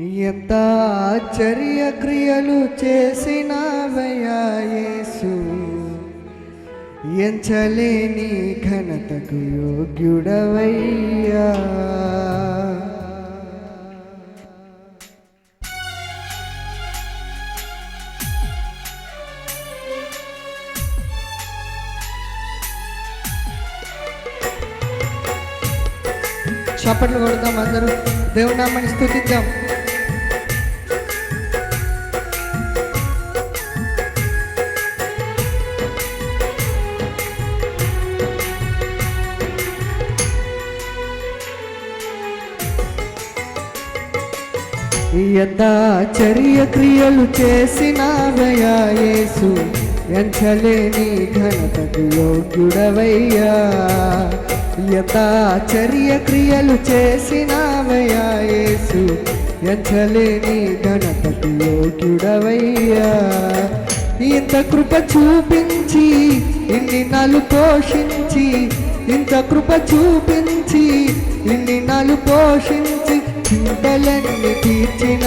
ఎంత ఆశ్చర్య క్రియలు చేసినవయ్యా యేసు. ఎంచలేని ఘనతకు యోగ్యుడవయ్యా. చప్పట్లు కొడదాం అందరూ. దేవుని నామని స్థుతిద్దాం ఎంత చర్య క్రియలు చేసిన యేసు ఎంచలేని ఘనతకు యోగ్యుడవయ్యా. ఎంత చర్య క్రియలు చేసిన యేసు ఎంచలేని ఘనతకు యోగ్యుడవయ్యా. ఇంత కృప చూపించి ఇన్ని నలు పోషించి ఇంత కృప చూపించి ఇన్ని నలు పోషించి చింతలన్నీ తీర్చిన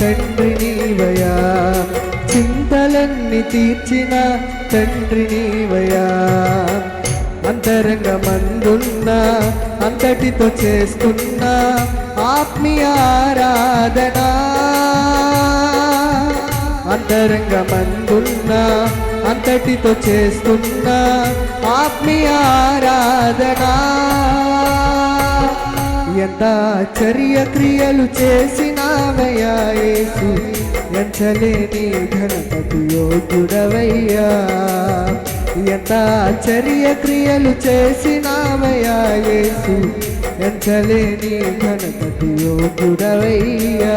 తండ్రి నీవయా చింతలన్నీ తీర్చిన తండ్రి నీవయా అంతరంగ మందున్నా అంతటితో చేస్తున్న ఆత్మీయ ఆరాధన. అంతరంగ మందున్నా అంతటితో చేస్తున్న ఆత్మీయ ఆరాధనా. ఎంత చర్య క్రియలు చేసినావయ్యా యేసు? ఎంచలేని ఘనతకు యోగుడవయ్యా ఎంత చర్య క్రియలు చేసినావయ్యా యేసు? ఎంచలేని ఘనతకు యోగుడవయ్యా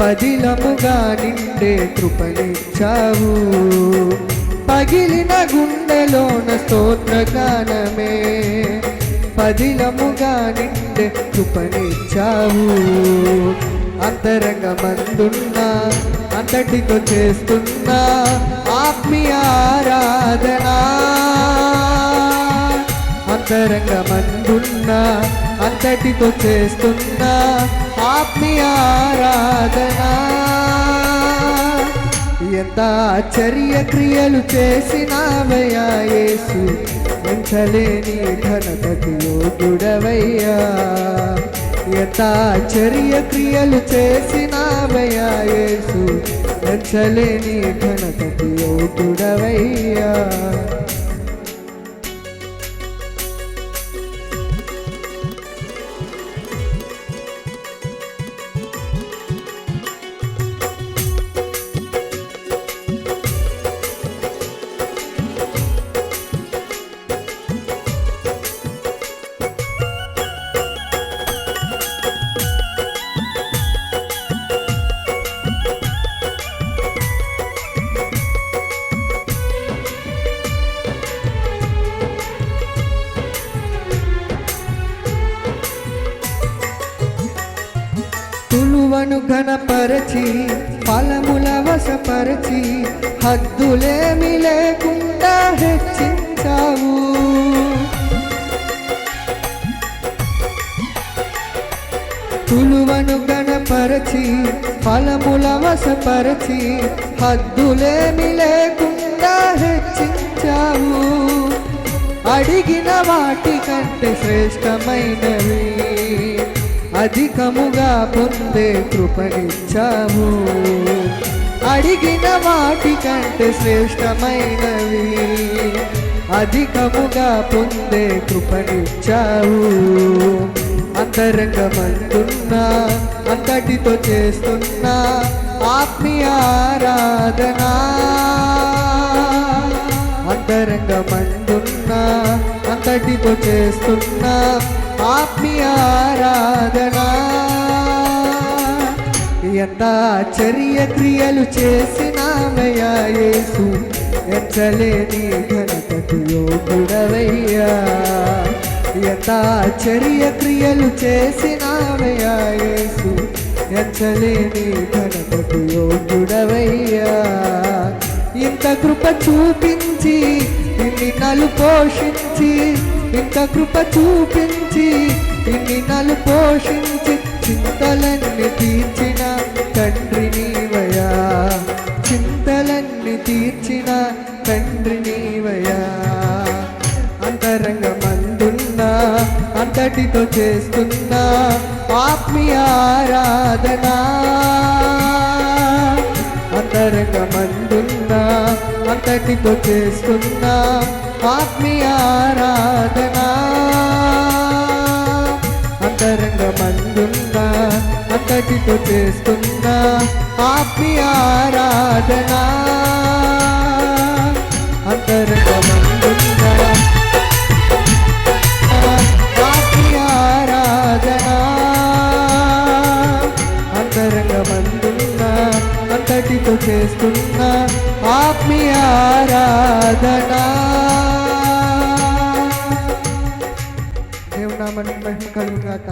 పదిలముగా నిండే కృపనిచ్చావు. పగిలిన గుండెలోన స్తోత్రగానమే. పదిలముగా నిండే కృపనిచ్చావు. అంతరంగమందున్నా అంతటితో చేస్తున్నా ఆత్మీయ ఆరాధన. అంతరంగ అంతటితో చేస్తున్న ఆత్మీయ ఆరాధనా. ఎంత ఆశ్చర్య క్రియలు చేసినావయ్యా యేసు ఎంచలేని ఘనతకు యోగుడవయ్యా ఎంత ఆశ్చర్య క్రియలు చేసినావయ్యా యేసు ఎంచలేని ఘనతకు యోగుడవయ్యా ఘనపరచి ఫలముల వశపరచి హద్దులేమి లేకుండా హెచ్చించావు. తులువను గణపరచి ఫలముల వశపరచి హద్దులేమి లేకుండా హెచ్చించావు. అడిగిన వాటి కంటే శ్రేష్టమైనవి అధికముగా పొందే కృపనిచ్చావు. అడిగిన వాటి కంటే శ్రేష్టమైనవి అధికముగా పొందే కృపనిచ్చావు. అంతరంగమంటున్నా అంతటితో చేస్తున్నా ఆత్మీయ ఆరాధనా. అంతరంగమందున్నా అంతటితో చేస్తున్నా ఆత్మీయ ఆరాధనా. ఎంత క్రియలు చేసినామయ్యా యేసు. ఎంచలేని ఘనతకు యోగుడవయ్యా ఎంత క్రియలు చేసినామయ్యా యేసు. ఎంచలేని ఘనతకు యోగుడవయ్యా ఇంత కృప చూపించి ఇన్ని నలు పోషించి ఇంత కృప చూపించి ఇన్ని క్రిమినల్ పోషించి చింతలన్నీ తీర్చిన తండ్రి నీవయా చింతలన్నీ తీర్చిన తండ్రి నీవయా అంతరంగమందున్నా అంతటితో చేస్తున్నా ఆత్మీయ ఆరాధనా. అంతరంగమందున్నా అంతటితో చేస్తున్నా ఆత్మీయ ఆరాధనా. అంతటితో చేస్తున్నా ఆత్మీయ ఆరాధనా. అంతరంగమందున్నా ఆత్మీయ ఆరాధనా. అంతరంగమందున్నా అంతటితో చేస్తున్నా ఆత్మీయ ఆరాధనా. దేవునామని మహిమ కలుగుగాక.